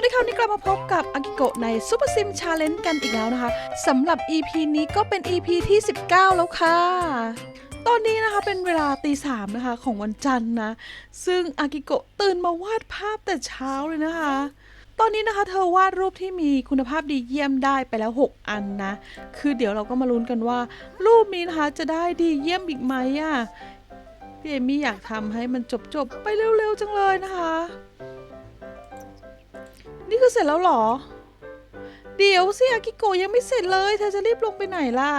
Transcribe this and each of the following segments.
วัสดีค่ะวันนี้กลับมาพบกับอากิโกะในซูเปอร์ซิมชาเลนจ์กันอีกแล้วนะคะสำหรับ EP นี้ก็เป็น EP ที่ 19 แล้วค่ะ ตอนนี้นะคะเป็นเวลาตีสามนะคะของวันจันทร์นะ ซึ่งอากิโกะตื่นมาวาดภาพแต่เช้าเลยนะคะ ตอนนี้นะคะเธอวาดรูปที่มีคุณภาพดีเยี่ยมได้ไปแล้ว 6 อันนะ คือเดี๋ยวเราก็มาลุ้นกันว่า รูปนี้นะคะจะได้ดีเยี่ยมอีกไหมอะพี่เอมี่อยากทำให้มันจบๆไปเร็วๆจังเลยนะคะ นี่คือเสร็จแล้วเหรอ เดี๋ยวสิอากิโกยังไม่เสร็จเลย เธอจะรีบลงไปไหนล่ะ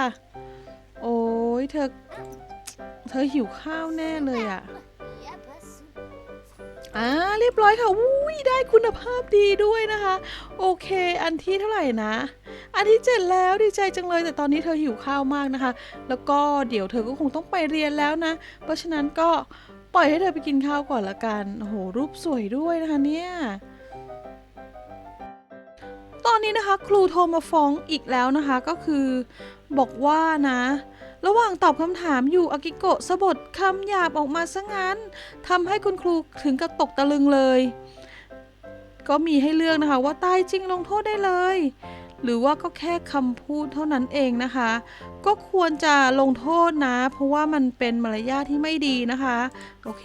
โอ้ยเธอ เธอหิวข้าวแน่เลยอะ่ะอ่าเรียบร้อยค่ะอุ้ยได้คุณภาพดีด้วยนะคะ โอเค อันที่เท่าไหร่นะ อันที่เจ็ดแล้วดีใจจังเลยแต่ตอนนี้เธอหิวข้าวมากนะคะ แล้วก็เดี๋ยวเธอก็คงต้องไปเรียนแล้วนะ เพราะฉะนั้นก็ปล่อยให้เธอไปกินข้าวก่อนละกันโหรูปสวยด้วยนะคะเนี่ย อนนี้นะคะ ครูโทรมาฟ้องอีกแล้วนะคะก็คือบอกว่านะ ระหว่างตอบคำถามอยู่อากิโกะสะบดคำหยาบออกมาซะงั้นทำให้คุณครูถึงกับตกตะลึงเลย ก็มีให้เลือกนะคะว่าตายจริงลงโทษได้เลย หรือว่าก็แค่คำพูดเท่านั้นเองนะคะ ก็ควรจะลงโทษนะ เพราะว่ามันเป็นมารยาทที่ไม่ดีนะคะ โอเค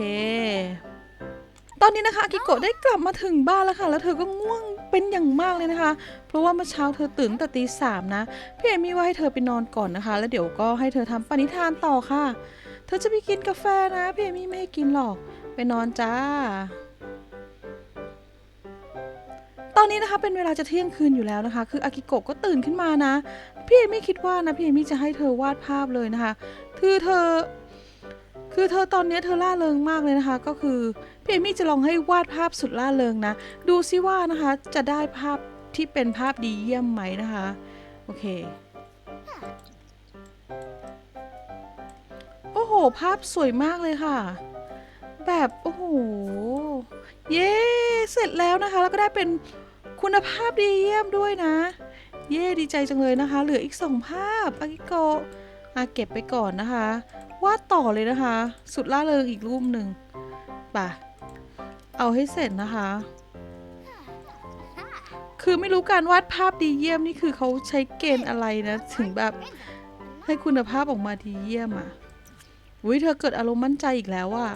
ตอนนี้นะคะอากิโกะได้กลับมาถึงบ้านแล้วค่ะ แล้วเธอก็ง่วง เป็นอย่างมากเลยนะคะ เพราะว่าเมื่อเช้าเธอตื่นแต่ตีสามนะ พี่เอมี่ว่าให้เธอไปนอนก่อนนะคะ แล้วเดี๋ยวก็ให้เธอทำปณิธานต่อค่ะ เธอจะไปกินกาแฟนะ พี่เอมี่ไม่ให้กินหรอก ไปนอนจ้า ตอนนี้นะคะเป็นเวลาจะเที่ยงคืนอยู่แล้วนะคะ คืออากิโกะก็ตื่นขึ้นมานะ พี่เอมี่คิดว่านะพี่เอมี่จะให้เธอวาดภาพเลยนะคะ คือเธอ คือเธอตอนนี้เธอล่าเริงมากเลยนะคะ ก็คือ พี่เอมี่จะลองให้วาดภาพสุดล่าเริงนะ ดูซิว่านะคะจะได้ภาพที่เป็นภาพดีเยี่ยมไหมนะคะ โอเค โอ้โห ภาพสวยมากเลยค่ะ แบบ โอ้โห เย้ เสร็จแล้วนะคะ แล้วก็ได้เป็นคุณภาพดีเยี่ยมด้วยนะ เย้ ดีใจจังเลยนะคะ เหลืออีกสองภาพอากิโกะอะเก็บไปก่อนนะคะ วาดต่อเลยนะคะ สุดล่าเริงอีกรูปหนึ่งป่ะ เอาให้เสร็จนะคะ คือไม่รู้การวาดภาพดีเยี่ยมนี่คือเขาใช้เกณฑ์อะไรนะ ถึงแบบให้คุณภาพออกมาดีเยี่ยมอะอุ้ยเธอเกิดอารมณ์มั่นใจอีกแล้วว่า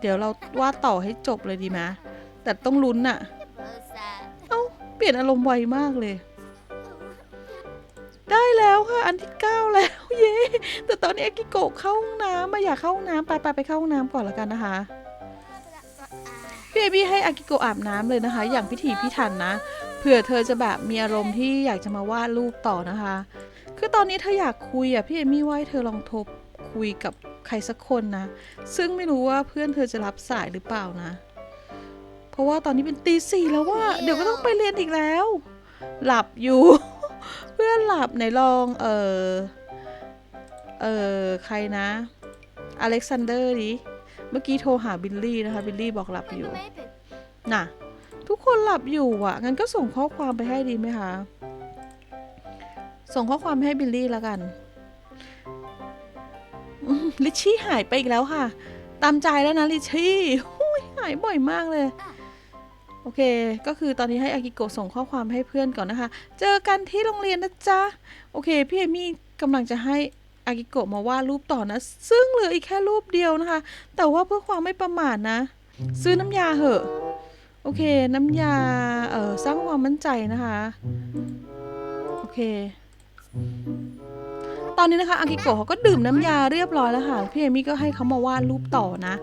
เดี๋ยวเราวาดต่อให้จบเลยดีไหมแต่ต้องลุ้นน่ะเอ้าเปลี่ยนอารมณ์ไวมากเลย ได้แล้วค่ะ อันที่ 9 แล้วเย้แต่ตอนนี้อากิโกะเข้าห้องน้ำมาอยากเข้าห้องน้ำไปไปไปเข้าห้องน้ำก่อนละกันนะคะ พี่เอบี้ให้อากิโกะอาบน้ำเลยนะคะ อย่างพิถีพิถันนะ เผื่อเธอจะแบบมีอารมณ์ที่อยากจะมาวาดรูปต่อนะคะ คือตอนนี้เธออยากคุยอะพี่เอมี่ว่าให้เธอลองโทรคุยกับใครสักคนนะ ซึ่งไม่รู้ว่าเพื่อนเธอจะรับสายหรือเปล่านะ เพราะว่าตอนนี้เป็นตีสี่แล้วว่า เดี๋ยวก็ต้องไปเรียนอีกแล้ว หลับอยู่ เพื่อนหลับไหนลอง เออเออใครนะ อเล็กซานเดอร์ดิเมื่อกี้โทรหาบิลลี่นะคะ บิลลี่บอกหลับอยู่ น่ะ ทุกคนหลับอยู่อะ งั้นก็ส่งข้อความไปให้ดีไหมคะ ส่งข้อความให้บิลลี่แล้วกัน ลิชชี่หายไปอีกแล้วค่ะ ตามใจแล้วนะลิชชี่หยหายบ่อยมากเลย โอเค ก็คือตอนนี้ให้อากิโกะส่งข้อความให้เพื่อนก่อนนะคะ เจอกันที่โรงเรียนนะจ๊ะ โอเค พี่เอมี่กำลังจะให้ อากิโกะมาวาดรูปต่อนะ ซึ่งเหลืออีกแค่รูปเดียวนะคะ แต่ว่าเพื่อความไม่ประมาทนะ ซื้อน้ำยาเหอะ โอเค น้ำยา เอ่อ สร้างความมั่นใจนะคะ โอเค ตอนนี้นะคะอากิโกะเขาก็ดื่มน้ำยาเรียบร้อยแล้วค่ะ พี่เอมี่ก็ให้เขามาวาดรูปต่อนะ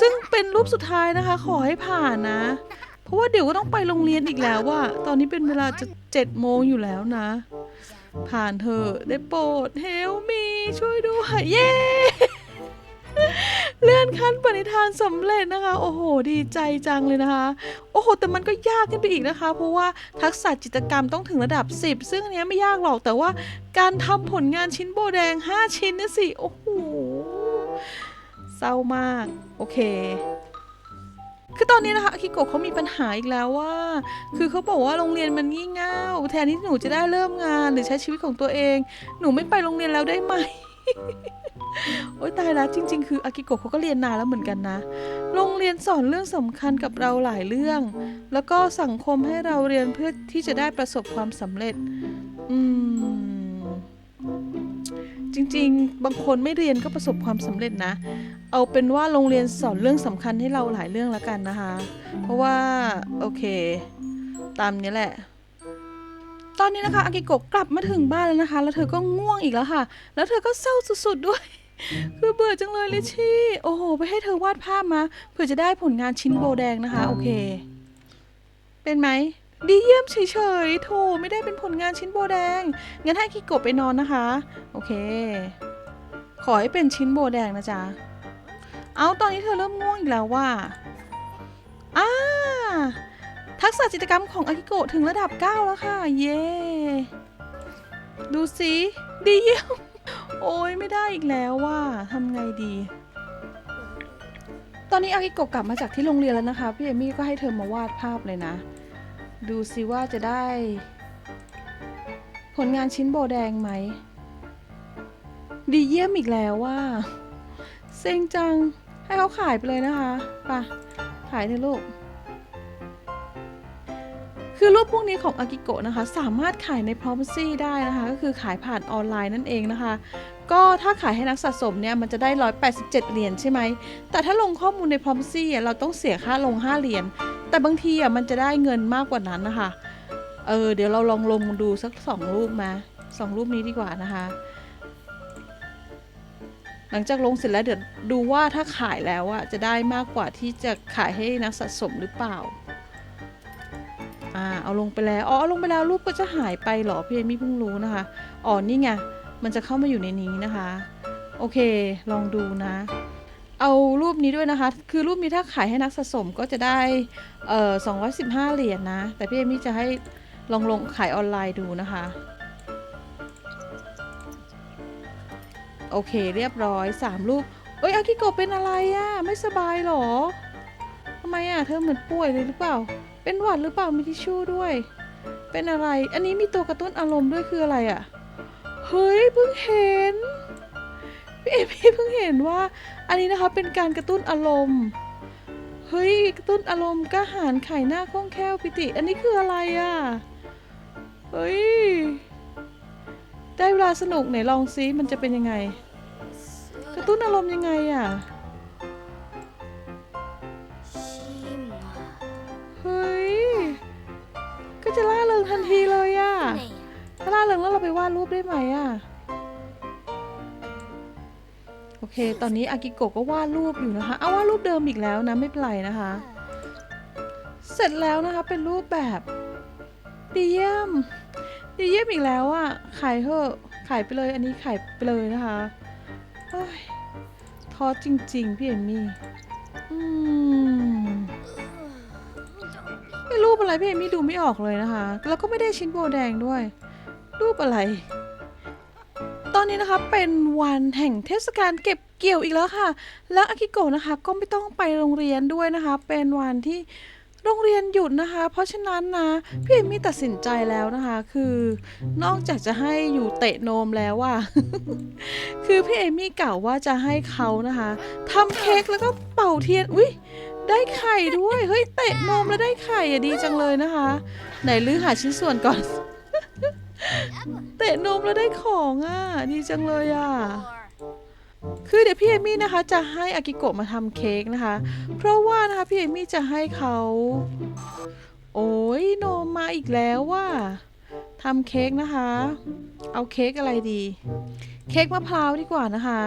ซึ่งเป็นรูปสุดท้ายนะคะ ขอให้ผ่านนะ เพราะว่าเดี๋ยวก็ต้องไปโรงเรียนอีกแล้วว่า ตอนนี้เป็นเวลาจะเจ็ดโมงอยู่แล้วนะ ผ่านเถอได้โปรดเฮลมีช่วยด้วยเย้เลื่อนขั้นปณิธานสำเร็จนะคะ โอ้โห ดีใจจังเลยนะคะ โอ้โห แต่มันก็ยากขึ้นไปอีกนะคะ เพราะว่าทักษะจิตกรรมต้องถึงระดับ 10 ซึ่งอันนี้ไม่ยากหรอก แต่ว่าการทำผลงานชิ้นโบแดง 5 ชิ้นนี่สิ โอ้โห เศร้ามาก โอเค คือตอนนี้นะคะอากิโกะเขามีปัญหาอีกแล้วว่า คือเขาบอกว่าโรงเรียนมันงี่เง่าแทนที่หนูจะได้เริ่มงานหรือใช้ชีวิตของตัวเอง หนูไม่ไปโรงเรียนแล้วได้ไหม โอ๊ยตายแล้วจริง ๆ คืออากิโกะเขาก็เรียนนานแล้วเหมือนกันนะ โรงเรียนสอนเรื่องสำคัญกับเราหลายเรื่อง แล้วก็สังคมให้เราเรียนเพื่อที่จะได้ประสบความสำเร็จ อืม ริง ๆ บางคนไม่เรียนก็ประสบความสำเร็จนะ เอาเป็นว่าโรงเรียนสอนเรื่องสำคัญให้เราหลายเรื่องแล้วกันนะคะ เพราะว่าโอเค ตามนี้แหละ ตอนนี้นะคะอากิโกะกลับมาถึงบ้านแล้วนะคะ แล้วเธอก็ง่วงอีกแล้วค่ะ แล้วเธอก็เศร้าสุดๆด้วยคือเบื่อจังเลยลิชชี่ โอ้โห ไปให้เธอวาดภาพมา เพื่อจะได้ผลงานชิ้นโบแดงนะคะ โอเค เป็นไหม ดีเยี่ยมเฉยๆโถไม่ได้เป็นผลงานชิ้นโบแดง งั้นให้อากิโกะไปนอนนะคะ โอเค ขอให้เป็นชิ้นโบแดงนะจ๊ะ เอาตอนนี้เธอเริ่มง่วงอีกแล้วว่าอ่าทักษะจิตกรรมของอากิโกะถึงระดับ 9 แล้วค่ะ เย้ดูสิดีเยี่ยม โอ้ยไม่ได้อีกแล้วว่าทำไงดี ตอนนี้อากิโกะกลับมาจากที่โรงเรียนแล้วนะคะ พี่เอมี่ก็ให้เธอมาวาดภาพเลยนะ ดูสิว่าจะได้ ผลงานชิ้นโบแดงไหม ดีเยี่ยมอีกแล้วว่า เซ็งจัง ให้เขาขายไปเลยนะคะไปะขายเถอะลูก คือรูปพวกนี้ของอากิโกะนะคะ สามารถขายใน p r o m s y ได้นะคะ ก็คือขายผ่านออนไลน์นั่นเองนะคะ ก็ถ้าขายให้นักสะสมเนี่ย มันจะได้ 187 เหรียญใช่ไหม แต่ถ้าลงข้อมูลใน p r o m s y อ่เราต้องเสียค่าลง 5 เหรียญ แต่บางทีอะมันจะได้เงินมากกว่านั้นนะคะ เออเดี๋ยวเราลองลงดูสักสองรูปมาสองรูปนี้ดีกว่านะคะ หลังจากลงเสร็จแล้วเดี๋ยวดูว่าถ้าขายแล้วอะจะได้มากกว่าที่จะขายให้นักสะสมหรือเปล่าอ่าเอาลงไปแล้วอ๋อเอาลงไปแล้วรูปก็จะหายไปเหรอพี่เอมี่เพิ่งรู้นะคะอ๋อนี่ไงมันจะเข้ามาอยู่ในนี้นะคะ โอเค ลองดูนะ เอารูปนี้ด้วยนะคะ คือรูปนี้ถ้าขายให้นักสะสมก็จะได้เอ่อ215 เหรียญนะแต่พี่เอมี่จะให้ลองลงขายออนไลน์ดูนะคะ โอเคเรียบร้อยสามรูป เอ้ยอากิโกะเป็นอะไรอะไม่สบายหรอทำไมอะเธอเหมือนป่วยเลยหรือเปล่า เป็นหวัดหรือเปล่า มีทิชชู่ด้วย เป็นอะไร อันนี้มีตัวกระตุ้นอารมณ์ด้วยคืออะไรอะเฮ้ยเพิ่งเห็นพี่เอพี่เพิ่งเห็นว่า อันนี้นะคะเป็นการกระตุ้นอารมณ์เฮ้ยกระตุ้นอารมณ์กล้าหาญไข่หน้าคล่องแคล่วปิติ อันนี้คืออะไรอะเฮ้ยได้เวลาสนุกไหนลองซิมันจะเป็นยังไง กระตุ้นอารมณ์ยังไงอะเฮ้ยก็จะล่าเริงทันทีเลยอะถ้าล่าเริงแล้วเราไปวาดรูปได้ไหมอะ โอเค ตอนนี้อากิโกะก็วาดรูปอยู่นะคะ เอาวาดรูปเดิมอีกแล้วนะ ไม่เป็นไรนะคะ เสร็จแล้วนะคะเป็นรูปแบบดีเยี่ยมดีเยี่ยมอีกแล้วอะ ขายเถอะ ขายไปเลย อันนี้ขายไปเลยนะคะเฮ้ยท้อจริง ๆ พี่เอมมี่อืมไม่รูปอะไรพี่เอมมี่ดูไม่ออกเลยนะคะ แล้วก็ไม่ได้ชิ้นโบแดงด้วย รูปอะไร นี้นะคะเป็นวันแห่งเทศกาลเก็บเกี่ยวอีกแล้วค่ะ แล้วอากิโกะนะคะก็ไม่ต้องไปโรงเรียนด้วยนะคะ เป็นวันที่โรงเรียนหยุดนะคะ เพราะฉะนั้นนะพี่เอมี่ตัดสินใจแล้วนะคะ คือนอกจากจะให้อยู่เตะโนมแล้วอะคือพี่เอมี่กล่าวว่าจะให้เขานะคะทำเค้กแล้วก็เป่าเทียนอุ้ยได้ไข่ด้วยเฮ้ยเตะนมแล้วได้ไข่อะดีจังเลยนะคะ ไหนลื้อหาชิ้นส่วนก่อน เตะนมแล้วได้ของอะ ดีจังเลยอะ คือเดี๋ยวพี่เอมี่นะคะ จะให้อากิโกะมาทำเค้กนะคะ เพราะว่านะคะพี่เอมี่จะให้เขา โอ้ยนมมาอีกแล้วว่าทำเค้กนะคะ เอาเค้กอะไรดี เค้กมะพร้าวดีกว่านะคะ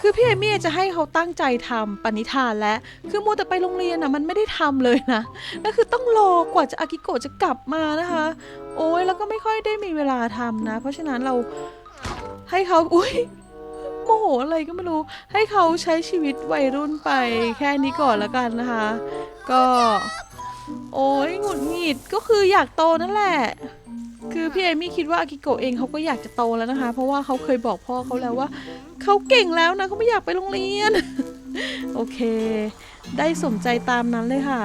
คือพี่เอมี่จะให้เขาตั้งใจทำปณิธานและคือมัวแต่ไปโรงเรียนนะมันไม่ได้ทำเลยนะแล้วคือต้องรอกว่าจะอากิโกะจะกลับมานะคะ โอ้ยแล้วก็ไม่ค่อยได้มีเวลาทำนะ เพราะฉะนั้นเราให้เขาอุ้ยโมโหอะไรก็ไม่รู้ ให้เขาใช้ชีวิตวัยรุ่นไปแค่นี้ก่อนละกันนะคะ ก็ โอ้ยหงุดหงิดก็คืออยากโตนั่นแหละ คือพี่เอมี่คิดว่าอากิโกะเองเขาก็อยากจะโตแล้วนะคะ เพราะว่าเขาเคยบอกพ่อเขาแล้วว่าเขาเก่งแล้วนะเขาไม่อยากไปโรงเรียน โอเค ได้สมใจตามนั้นเลยค่ะ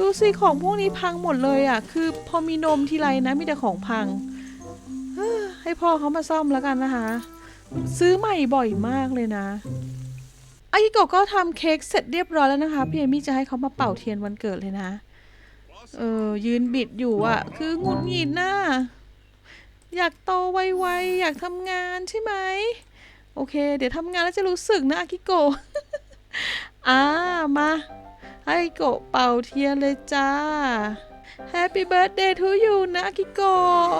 ดูสิของพวกนี้พังหมดเลยอะ คือพอมีนมทีไรนะมีแต่ของพัง ให้พ่อเขามาซ่อมแล้วกันนะคะ ซื้อใหม่บ่อยมากเลยนะอากิโกะก็ทำเค้กเสร็จเรียบร้อยแล้วนะคะพี่เอมี่จะให้เขามาเป่าเทียนวันเกิดเลยนะ เออยืนบิดอยู่อะ่ะ คือหงุดหงิดน่ะอยากโตไวๆอยากทำงานใช่ไหมโอเค เดี๋ยวทำงานแล้วจะรู้สึกนะอากิโกะอ่ามา ให้โกะเป่าเทียนเลยจ้า Happy birthday to you นะอากิโกะ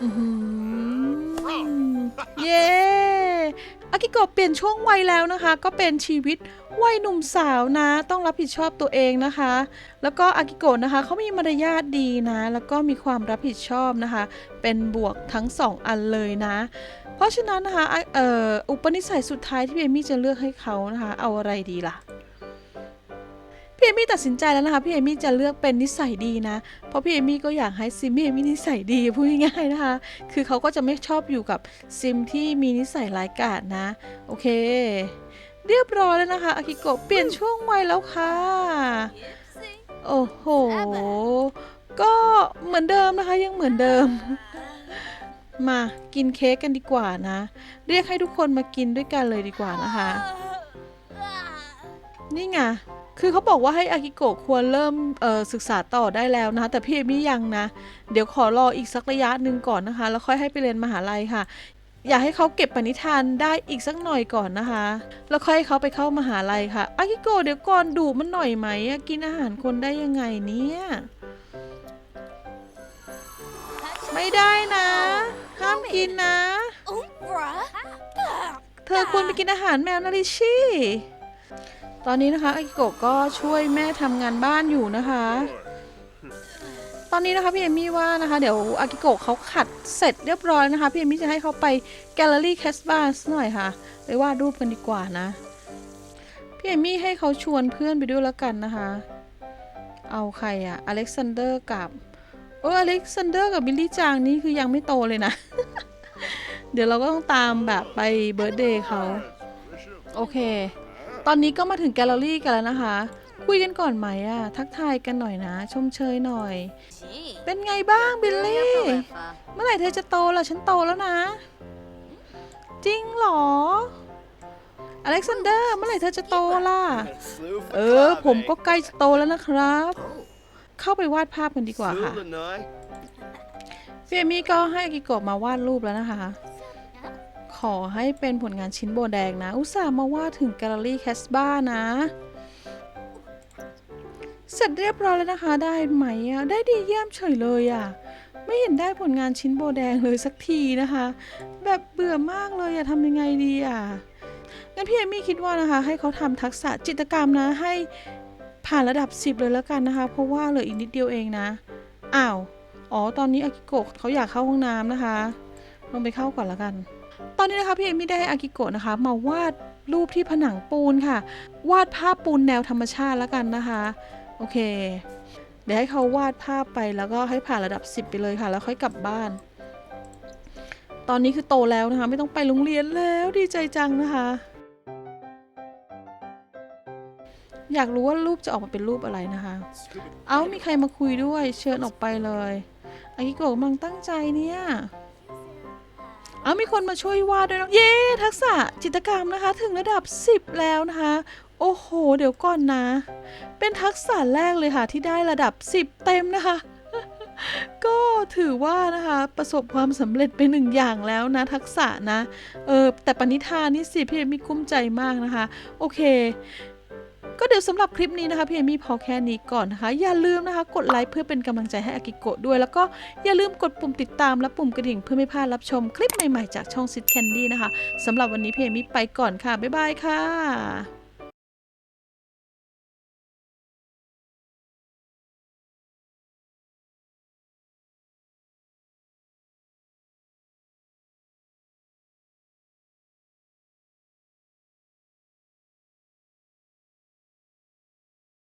อื้อหือเย้อากิโกะเปลี่ยนช่วงวัยแล้วนะคะ ก็เป็นชีวิตวัยหนุ่มสาวนะ ต้องรับผิดชอบตัวเองนะคะ แล้วก็อากิโกะนะคะเขามีมารยาทดีนะ แล้วก็มีความรับผิดชอบนะคะ เป็นบวกทั้งสองอันเลยนะ เพราะฉะนั้นนะคะอะเอ่ออุปนิสัยสุดท้ายที่พี่เอมี่จะเลือกให้เขานะคะ เอาอะไรดีล่ะ พี่เอมี่ตัดสินใจแล้วนะคะ พี่เอมี่จะเลือกเป็นนิสัยดีนะ เพราะพี่เอมี่ก็อยากให้ซิมพี่เอมี่นิสัยดีพูดง่ายๆนะคะ คือเขาก็จะไม่ชอบอยู่กับซิมที่มีนิสัยร้ายกาจนะ โอเค เรียบร้อยแล้วนะคะอากิโกะเปลี่ยนช่วงวัยแล้วค่ะ โอ้โห ก็เหมือนเดิมนะคะยังเหมือนเดิมมากินเค้กกันดีกว่านะ เรียกให้ทุกคนมากินด้วยกันเลยดีกว่านะคะ นี่ไง คือเขาบอกว่าให้อากิโกะควรเริ่มเอ่อศึกษาต่อได้แล้วนะคะแต่พี่เอมี่ยังนะ เดี๋ยวขอรออีกสักระยะหนึ่งก่อนนะคะ แล้วค่อยให้ไปเรียนมหาลัยค่ะ อยากให้เขาเก็บปณิธานได้อีกสักหน่อยก่อนนะคะ แล้วค่อยให้เขาไปเข้ามหาลัยค่ะอากิโกะเดี๋ยวก่อนดูมันหน่อยไหมอะกินอาหารคนได้ยังไงเนี่ยไม่ได้นะ ห้ามกินนะ Umbra? เธอควรไปกินอาหารแมวนาริชี่ ตอนนี้นะคะอากิโกะก็ช่วยแม่ทำงานบ้านอยู่นะคะ ตอนนี้นะคะพี่เอมี่ว่านะคะเดี๋ยวอากิโกะเขาขัดเสร็จเรียบร้อยนะคะพี่เอมี่จะให้เขาไปแกลเลอรี่แคสบ้านหน่อยค่ะไปวาดรูปกันดีกว่านะพี่เอมี่ให้เขาชวนเพื่อนไปด้วยแล้วกันนะคะ เอาใครอะอเล็กซานเดอร์กับเอออเล็กซานเดอร์กับบิลลี่จางนี่คือยังไม่โตเลยนะ เดี๋ยวเราก็ต้องตามแบบไปเบิร์ d เดย์เขา โอเค ตอนนี้ก็มาถึงแกลเลอรี่กันแล้วนะคะ คุยกันก่อนไหมอะทักทายกันหน่อยนะ ชมเชยหน่อย เป็นไงบ้างบิลลี่ เมื่อไหร่เธอจะโตล่ะฉันโตแล้วนะ จริงเหรอ อเล็กซานเดอร์ เมื่อไหร่เธอจะโตล่ะ เออ ผมก็ใกล้จะโตแล้วนะครับ เข้าไปวาดภาพกันดีกว่าค่ะพี่เอมี่ก็ให้อากิโกะมาวาดรูปแล้วนะคะ อให้เป็นผลงานชิ้นโบแดงนะ อุตส่าห์มาว่าถึงแกลเลอรี่แคสบ้านะ เสร็จเรียบร้อยแล้วนะคะ ได้ไหมอะ ได้ดีเยี่ยมเฉยเลยอะไม่เห็นได้ผลงานชิ้นโบแดงเลยสักทีนะคะ แบบเบื่อมากเลยอะทำยังไงดีอะงั้นพี่เอมี่คิดว่านะคะ ให้เขาทำทักษะจิตกรรมนะให้ผ่านระดับ 10 เลยแล้วกันนะคะ เพราะว่าเหลืออีกนิดเดียวเองนะ อ้าว อ๋อ ตอนนี้อากิโกะเขาอยากเข้าห้องน้ำนะคะ ลงไปเข้าก่อนละกัน ตอนนี้นะคะพี่เอมี่ได้ให้อากิโกะนะคะ มาวาดรูปที่ผนังปูนค่ะ วาดภาพปูนแนวธรรมชาติแล้วกันนะคะ โอเค เดี๋ยวให้เขาวาดภาพไปแล้วก็ให้ผ่านระดับ 10 ไปเลยค่ะ แล้วค่อยกลับบ้าน ตอนนี้คือโตแล้วนะคะ ไม่ต้องไปโรงเรียนแล้วดีใจจังนะคะ อยากรู้ว่ารูปจะออกมาเป็นรูปอะไรนะคะ เอ้ามีใครมาคุยด้วยเชิญออกไปเลยอากิโกะกำลังตั้งใจเนี่ย เอ้ามีคนมาช่วยวาดด้วยนะเย้ทักษะจิตรกรรมนะคะ ถึงระดับ 10 แล้วนะคะ โอ้โห เดี๋ยวก่อนนะ เป็นทักษะแรกเลยค่ะ ที่ได้ระดับ 10 เต็มนะคะ ก็ถือว่านะคะ ประสบความสำเร็จไปหนึ่งอย่างแล้วนะ ทักษะนะ เออแต่ปณิธานนี่สิพี่เอมีกุ้มใจมากนะคะ โอเค ก็เดี๋ยวสำหรับคลิปนี้นะคะพี่เอมี่พอแค่นี้ก่อนนะคะ อย่าลืมนะคะ กดไลค์เพื่อเป็นกำลังใจให้อากิโกะด้วย แล้วก็อย่าลืมกดปุ่มติดตามและปุ่มกระดิ่งเพื่อไม่พลาดรับชมคลิปใหม่ๆจากช่องซิดแคนดี้นะคะสำหรับวันนี้พี่เอมี่ไปก่อนค่ะบ๊ายบายค่ะ